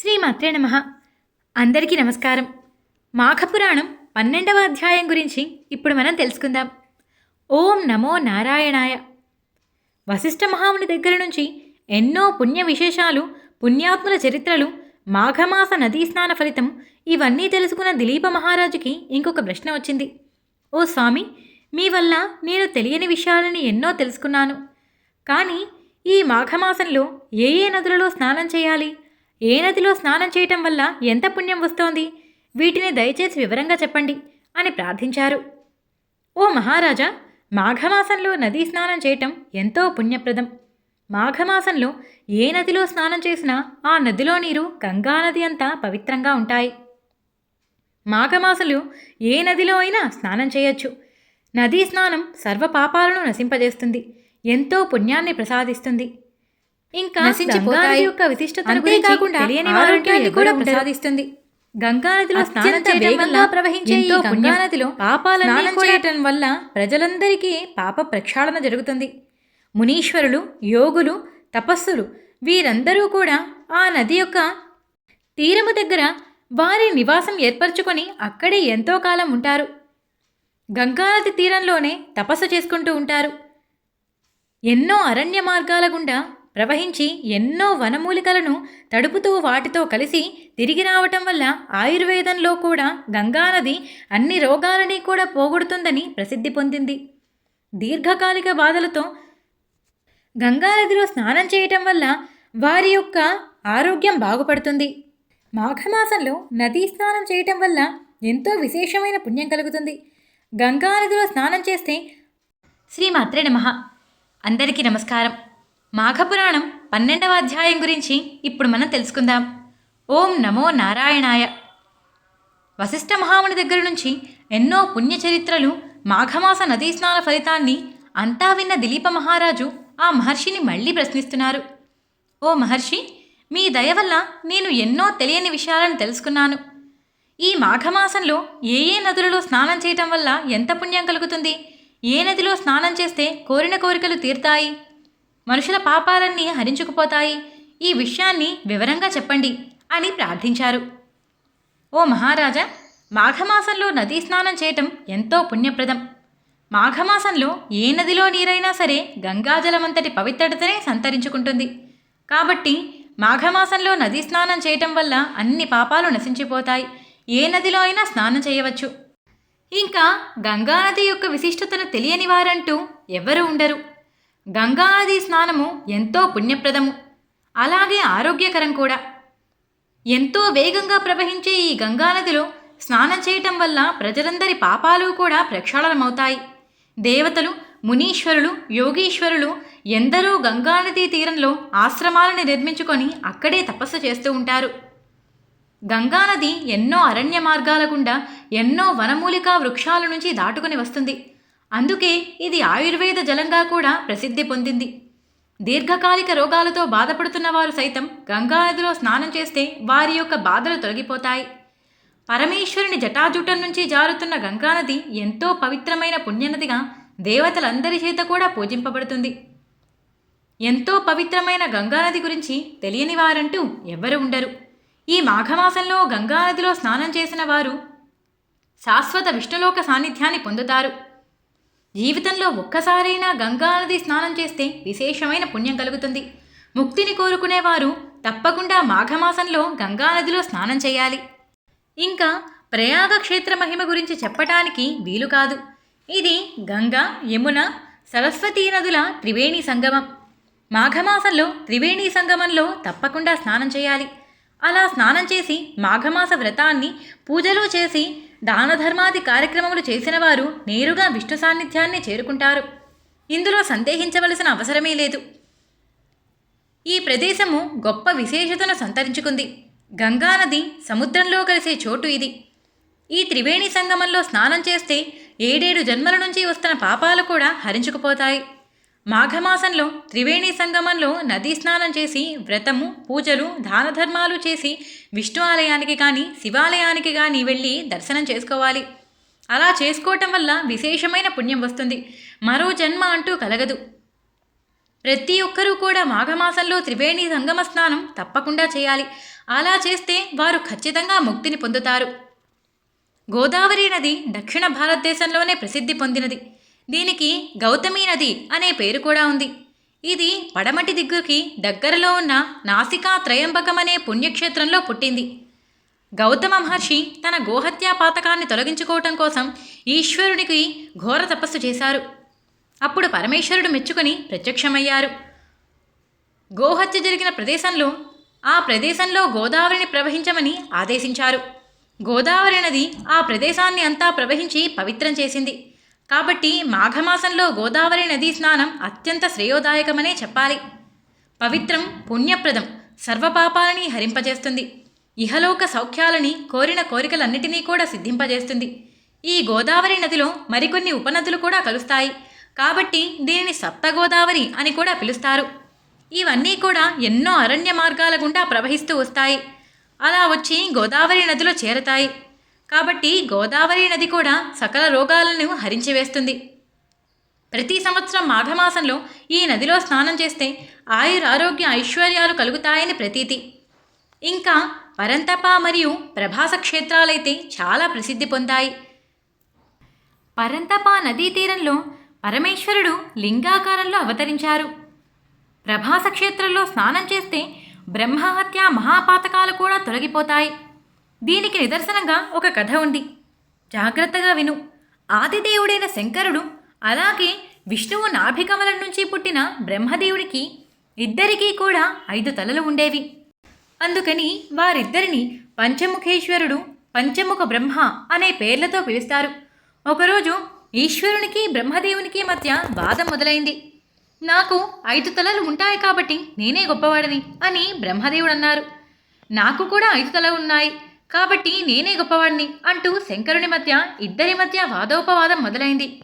శ్రీమాత్రే నమ. అందరికీ నమస్కారం. మాఘపురాణం పన్నెండవ అధ్యాయం గురించి ఇప్పుడు మనం తెలుసుకుందాం. ఓం నమో నారాయణాయ. వశిష్ఠ మహాముని దగ్గర నుంచి ఎన్నో పుణ్య విశేషాలు పుణ్యాత్ముల చరిత్రలు మాఘమాస నదీ స్నాన ఫలితం ఇవన్నీ తెలుసుకున్న దిలీప మహారాజుకి ఇంకొక ప్రశ్న వచ్చింది. ఓ స్వామి మీ వల్ల నేను తెలియని విషయాలని ఎన్నో తెలుసుకున్నాను. కానీ ఈ మాఘమాసంలో ఏ ఏ నదులలో స్నానం చేయాలి? ఏ నదిలో స్నానం చేయటం వల్ల ఎంత పుణ్యం వస్తోంది? వీటిని దయచేసి వివరంగా చెప్పండి అని ప్రార్థించారు. ఓ మహారాజా మాఘమాసంలో నదీ స్నానం చేయటం ఎంతో పుణ్యప్రదం. మాఘమాసంలో ఏ నదిలో స్నానం చేసినా ఆ నదిలో నీరు గంగానది అంతా పవిత్రంగా ఉంటాయి. మాఘమాసంలో ఏ నదిలో అయినా స్నానం చేయొచ్చు. నదీ స్నానం సర్వ పాపాలను నశింపజేస్తుంది. ఎంతో పుణ్యాన్ని ప్రసాదిస్తుంది. ఇంకా. గంగానది యొక్క విశిష్టతను గురించి తెలియని కూడా. ప్రసాదిస్తుంది గంగానదిలో స్నానం చేయడం వల్ల ప్రవహించే ఈ. గంగానదిలో కూడా చేయటం వల్ల ప్రజలందరికీ పాప ప్రక్షాళన జరుగుతుంది మునీశ్వరులు యోగులు తపస్సులు వీరందరూ కూడా ఆ నది యొక్క తీరము దగ్గర వారి నివాసం ఏర్పరచుకొని అక్కడే ఎంతో కాలం ఉంటారు గంగానది తీరంలోనే తపస్సు చేసుకుంటూ ఉంటారు ఎన్నో అరణ్య మార్గాల గుండా ప్రవహించి ఎన్నో వనమూలికలను తడుపుతూ వాటితో కలిసి తిరిగి రావటం వల్ల ఆయుర్వేదంలో కూడా గంగానది అన్ని రోగాలని కూడా పోగొడుతుందని ప్రసిద్ధి పొందింది. దీర్ఘకాలిక బాధలతో గంగానదిలో స్నానం చేయటం వల్ల వారి యొక్క ఆరోగ్యం బాగుపడుతుంది. మాఘమాసంలో నదీ స్నానం చేయటం వల్ల ఎంతో విశేషమైన పుణ్యం కలుగుతుంది. గంగానదిలో స్నానం చేస్తే శ్రీ మాత్రే నమః. అందరికీ నమస్కారం. మాఘపురాణం పన్నెండవ అధ్యాయం గురించి ఇప్పుడు మనం తెలుసుకుందాం. ఓం నమో నారాయణాయ. వశిష్ఠ మహాముని దగ్గర నుంచి ఎన్నో పుణ్య చరిత్రలు మాఘమాస నదీ స్నాన ఫలితాన్ని అంతా విన్న దిలీప మహారాజు ఆ మహర్షిని మళ్ళీ ప్రశ్నిస్తున్నారు. ఓ మహర్షి మీ దయ వల్ల నేను ఎన్నో తెలియని విషయాలను తెలుసుకున్నాను. ఈ మాఘమాసంలో ఏ ఏ నదులలో స్నానం చేయటం వల్ల ఎంత పుణ్యం కలుగుతుంది? ఏ నదిలో స్నానం చేస్తే కోరిన కోరికలు తీరుతాయి? మనుషుల పాపాలన్నీ హరించుకుపోతాయి. ఈ విషయాన్ని వివరంగా చెప్పండి అని ప్రార్థించారు. ఓ మహారాజా మాఘమాసంలో నదీ స్నానం చేయటం ఎంతో పుణ్యప్రదం. మాఘమాసంలో ఏ నదిలో నీరైనా సరే గంగాజలమంతటి పవిత్రతనే సంతరించుకుంటుంది. కాబట్టి మాఘమాసంలో నదీ స్నానం చేయటం వల్ల అన్ని పాపాలు నశించిపోతాయి. ఏ నదిలో అయినా స్నానం చేయవచ్చు. ఇంకా గంగానది యొక్క విశిష్టతను తెలియని వారంటూ ఎవరూ ఉండరు. గంగానది స్నానము ఎంతో పుణ్యప్రదము. అలాగే ఆరోగ్యకరం కూడా. ఎంతో వేగంగా ప్రవహించే ఈ గంగానదిలో స్నానం చేయటం వల్ల ప్రజలందరి పాపాలు కూడా ప్రక్షాళనమవుతాయి. దేవతలు మునీశ్వరులు యోగీశ్వరులు ఎందరో గంగానదీ తీరంలో ఆశ్రమాలను నిర్మించుకొని అక్కడే తపస్సు చేస్తూ ఉంటారు. గంగానది ఎన్నో అరణ్య మార్గాల గుండా ఎన్నో వనమూలికా వృక్షాల నుంచి దాటుకుని వస్తుంది. అందుకే ఇది ఆయుర్వేద జలంగా కూడా ప్రసిద్ధి పొందింది. దీర్ఘకాలిక రోగాలతో బాధపడుతున్న వారు సైతం గంగానదిలో స్నానం చేస్తే వారి యొక్క బాధలు తొలగిపోతాయి. పరమేశ్వరుని జటాజుటం నుంచి జారుతున్న గంగానది ఎంతో పవిత్రమైన పుణ్యనదిగా దేవతలందరి చేత కూడా పూజింపబడుతుంది. ఎంతో పవిత్రమైన గంగానది గురించి తెలియని వారంటూ ఎవ్వరు ఉండరు. ఈ మాఘమాసంలో గంగానదిలో స్నానం చేసిన వారు శాశ్వత విష్ణులోక సాన్నిధ్యాన్ని పొందుతారు. జీవితంలో ఒక్కసారైనా గంగా నది స్నానం చేస్తే విశేషమైన పుణ్యం కలుగుతుంది. ముక్తిని కోరుకునేవారు తప్పకుండా మాఘమాసంలో గంగానదిలో స్నానం చేయాలి. ఇంకా ప్రయాగ క్షేత్ర మహిమ గురించి చెప్పటానికి వీలు కాదు. ఇది గంగా యమున సరస్వతీ నదుల త్రివేణి సంగమం. మాఘమాసంలో త్రివేణి సంగమంలో తప్పకుండా స్నానం చేయాలి. అలా స్నానం చేసి మాఘమాస వ్రతాన్ని పూజలు చేసి దాన ధర్మాది కార్యక్రమములు చేసిన వారు నేరుగా విష్ణు సాన్నిధ్యాన్ని చేరుకుంటారు. ఇందులో సందేహించవలసిన అవసరమే లేదు. ఈ ప్రదేశము గొప్ప విశేషతను సంతరించుకుంది. గంగానది సముద్రంలో కలిసే చోటు ఇది. ఈ త్రివేణి సంగమంలో స్నానం చేస్తే ఏడేడు జన్మల నుంచి వస్తున్న పాపాలు కూడా హరించుకుపోతాయి. మాఘమాసంలో త్రివేణి సంగమంలో నదీ స్నానం చేసి వ్రతము పూజలు దాన ధర్మాలు చేసి విష్ణు ఆలయానికి కానీ శివాలయానికి కానీ వెళ్ళి దర్శనం చేసుకోవాలి. అలా చేసుకోవటం వల్ల విశేషమైన పుణ్యం వస్తుంది. మరో జన్మ అంటూ కలగదు. ప్రతి ఒక్కరూ కూడా మాఘమాసంలో త్రివేణి సంగమ స్నానం తప్పకుండా చేయాలి. అలా చేస్తే వారు ఖచ్చితంగా ముక్తిని పొందుతారు. గోదావరి నది దక్షిణ భారతదేశంలోనే ప్రసిద్ధి పొందినది. దీనికి గౌతమి నది అనే పేరు కూడా ఉంది. ఇది పడమటి దిగ్గుకి దగ్గరలో ఉన్న నాసికా త్రయంబకం అనే పుణ్యక్షేత్రంలో పుట్టింది. గౌతమ మహర్షి తన గోహత్యా పాతకాన్ని తొలగించుకోవటం కోసం ఈశ్వరునికి ఘోర తపస్సు చేశారు. అప్పుడు పరమేశ్వరుడు మెచ్చుకొని ప్రత్యక్షమయ్యారు. గోహత్య జరిగిన ప్రదేశంలో ఆ ప్రదేశంలో గోదావరిని ప్రవహించమని ఆదేశించారు. గోదావరి నది ఆ ప్రదేశాన్ని అంతా ప్రవహించి పవిత్రం చేసింది. కాబట్టి మాఘమాసంలో గోదావరి నదీ స్నానం అత్యంత శ్రేయోదాయకమనే చెప్పాలి. పవిత్రం పుణ్యప్రదం సర్వపాపాలని హరింపజేస్తుంది. ఇహలోక సౌఖ్యాలని కోరిన కోరికలన్నిటినీ కూడా సిద్ధింపజేస్తుంది. ఈ గోదావరి నదిలో మరికొన్ని ఉపనదులు కూడా కలుస్తాయి. కాబట్టి దీనిని సప్తగోదావరి అని కూడా పిలుస్తారు. ఇవన్నీ కూడా ఎన్నో అరణ్య మార్గాల గుండా ప్రవహిస్తూ వస్తాయి. అలా వచ్చి గోదావరి నదిలో చేరతాయి. కాబట్టి గోదావరి నది కూడా సకల రోగాలను హరించివేస్తుంది. ప్రతి సంవత్సరం మాఘమాసంలో ఈ నదిలో స్నానం చేస్తే ఆయురారోగ్య ఐశ్వర్యాలు కలుగుతాయని ప్రతీతి. ఇంకా పరంతప మరియు ప్రభాస క్షేత్రాలైతే చాలా ప్రసిద్ధి పొందాయి. పరంతప నదీ తీరంలో పరమేశ్వరుడు లింగాకారంలో అవతరించారు. ప్రభాస క్షేత్రంలో స్నానం చేస్తే బ్రహ్మహత్య మహాపాతకాలు కూడా తొలగిపోతాయి. దీనికి నిదర్శనంగా ఒక కథ ఉంది. జాగ్రత్తగా విను. ఆదిదేవుడైన శంకరుడు అలాగే విష్ణువు నాభికమలం నుంచి పుట్టిన బ్రహ్మదేవుడికి ఇద్దరికీ కూడా ఐదు తలలు ఉండేవి. అందుకని వారిద్దరిని పంచముఖేశ్వరుడు పంచముఖ బ్రహ్మ అనే పేర్లతో పిలుస్తారు. ఒకరోజు ఈశ్వరునికి బ్రహ్మదేవునికి మధ్య వాదం మొదలైంది. నాకు ఐదు తలలు ఉంటాయి కాబట్టి నేనే గొప్పవాడిని అని బ్రహ్మదేవుడు అన్నారు. నాకు కూడా ఐదు తలలు ఉన్నాయి. కాబట్టి నేనే గొప్పవాడిని అంటూ శంకరుని మధ్య ఇద్దరి మధ్య వాదోపవాదం మొదలైంది.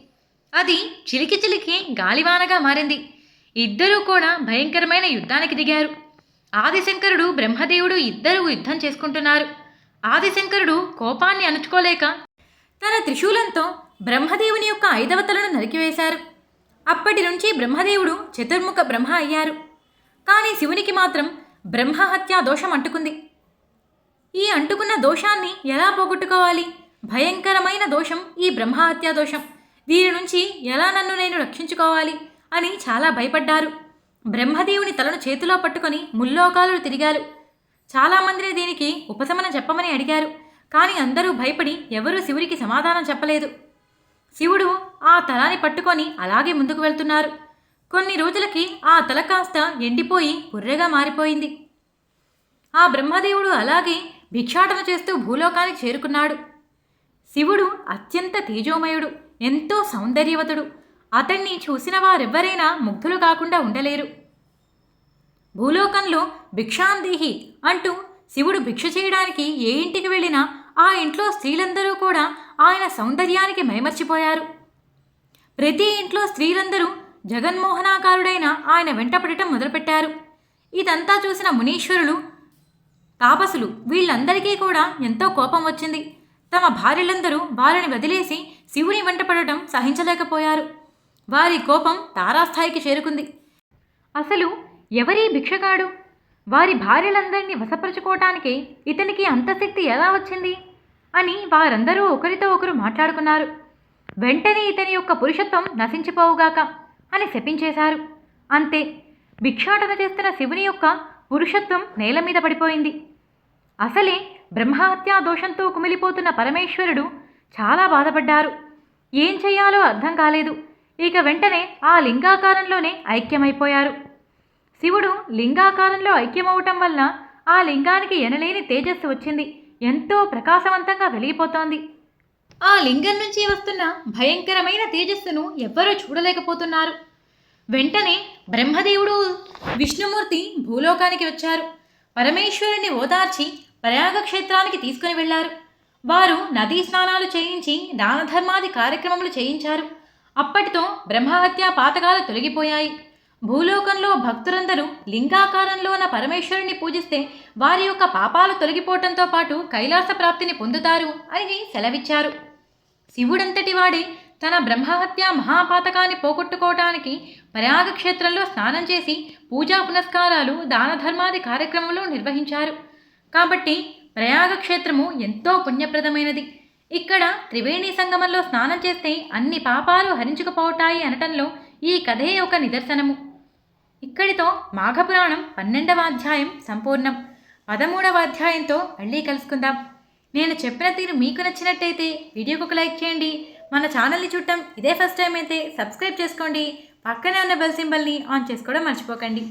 అది చిలికి చిలికి గాలివానగా మారింది. ఇద్దరూ కూడా భయంకరమైన యుద్ధానికి దిగారు. ఆదిశంకరుడు బ్రహ్మదేవుడు ఇద్దరూ యుద్ధం చేసుకుంటున్నారు. ఆదిశంకరుడు కోపాన్ని అణుచుకోలేక తన త్రిశూలంతో బ్రహ్మదేవుని యొక్క ఐదవ తలను నరికివేశారు. అప్పటి నుంచి బ్రహ్మదేవుడు చతుర్ముఖ బ్రహ్మ అయ్యారు. కానీ శివునికి మాత్రం బ్రహ్మహత్యా దోషం అంటుకుంది. ఈ అంటుకున్న దోషాన్ని ఎలా పోగొట్టుకోవాలి? భయంకరమైన దోషం ఈ బ్రహ్మహత్యా దోషం. దీని నుంచి ఎలా నన్ను నేను రక్షించుకోవాలి? అని చాలా భయపడ్డారు. బ్రహ్మదేవుని తలను చేతిలో పట్టుకొని ముల్లోకాలు తిరిగారు. చాలామందిని దీనికి ఉపశమనం చెప్పమని అడిగారు. కానీ అందరూ భయపడి ఎవరూ శివుడికి సమాధానం చెప్పలేదు. శివుడు ఆ తలాన్ని పట్టుకొని అలాగే ముందుకు వెళ్తున్నారు. కొన్ని రోజులకి ఆ తల కాస్త ఎండిపోయి పుర్రెగా మారిపోయింది. ఆ బ్రహ్మదేవుడు అలాగే భిక్షాటన చేస్తూ భూలోకానికి చేరుకున్నాడు. శివుడు అత్యంత తేజోమయుడు ఎంతో సౌందర్యవతుడు. అతన్ని చూసిన వారెవ్వరైనా ముగ్ధులు కాకుండా ఉండలేరు. భూలోకంలో భిక్షాందేహి అంటూ శివుడు భిక్ష చేయడానికి ఏ ఇంటికి వెళ్ళినా ఆ ఇంట్లో స్త్రీలందరూ కూడా ఆయన సౌందర్యానికి మైమర్చిపోయారు. ప్రతి ఇంట్లో స్త్రీలందరూ జగన్మోహనాకారుడైన ఆయన వెంటపడటం మొదలుపెట్టారు. ఇదంతా చూసిన మునీశ్వరులు తాపసులు వీళ్ళందరికీ కూడా ఎంతో కోపం వచ్చింది. తమ భార్యలందరూ వారిని వదిలేసి శివుని వెంటపడటం సహించలేకపోయారు. వారి కోపం తారాస్థాయికి చేరుకుంది. అసలు ఎవరీ భిక్షగాడు? వారి భార్యలందరినీ వశపరుచుకోవటానికి ఇతనికి అంతశక్తి ఎలా వచ్చింది? అని వారందరూ ఒకరితో ఒకరు మాట్లాడుకున్నారు. వెంటనే ఇతని యొక్క పురుషత్వం నశించిపోవుగాక అని శపించేశారు. అంతే. భిక్షాటన చేస్తున్న శివుని యొక్క పురుషత్వం నేల మీద పడిపోయింది. అసలే బ్రహ్మహత్యా దోషంతో కుమిలిపోతున్న పరమేశ్వరుడు చాలా బాధపడ్డారు. ఏం చేయాలో అర్థం కాలేదు. ఇక వెంటనే ఆ లింగాకారంలోనే ఐక్యమైపోయారు. శివుడు లింగాకారంలో ఐక్యమవటం వల్ల ఆ లింగానికి ఎనలేని తేజస్సు వచ్చింది. ఎంతో ప్రకాశవంతంగా వెలిగిపోతోంది. ఆ లింగం నుంచి వస్తున్న భయంకరమైన తేజస్సును ఎవ్వరూ చూడలేకపోతున్నారు. వెంటనే బ్రహ్మదేవుడు విష్ణుమూర్తి భూలోకానికి వచ్చారు. పరమేశ్వరుని ఓదార్చి ప్రయాగ క్షేత్రానికి తీసుకుని వెళ్ళారు వారు నదీ స్నానాలు చేయించి దానధర్మాది కార్యక్రమములు చేయించారు. అప్పటితో బ్రహ్మహత్య పాతకాలు తొలగిపోయాయి. భూలోకంలో భక్తులందరూ లింగాకారంలో ఉన్న పరమేశ్వరుని పూజిస్తే వారి యొక్క పాపాలు తొలగిపోవటంతో పాటు కైలాస ప్రాప్తిని పొందుతారు అని సెలవిచ్చారు. శివుడంతటి వాడే తన బ్రహ్మహత్య మహాపాతకాన్ని పోగొట్టుకోవటానికి ప్రయాగ క్షేత్రంలో స్నానం చేసి పూజా పునస్కారాలు దానధర్మాది కార్యక్రమంలో నిర్వహించారు. కాబట్టి ప్రయాగ క్షేత్రము ఎంతో పుణ్యప్రదమైనది. ఇక్కడ త్రివేణి సంగమంలో స్నానం చేస్తే అన్ని పాపాలు హరించుకుపోతాయి అనటంలో ఈ కథే ఒక నిదర్శనము. ఇక్కడితో మాఘపురాణం పన్నెండవ అధ్యాయం సంపూర్ణం. పదమూడవ అధ్యాయంతో మళ్ళీ కలుసుకుందాం. నేను చెప్పిన తీరు మీకు నచ్చినట్టయితే వీడియోకి ఒక లైక్ చేయండి. మన ఛానల్ని చూడటం ఇదే ఫస్ట్ టైం అయితే సబ్స్క్రైబ్ చేసుకోండి. పక్కనే ఉన్న బెల్ సింబల్ని ఆన్ చేసుకోవడం మర్చిపోకండి.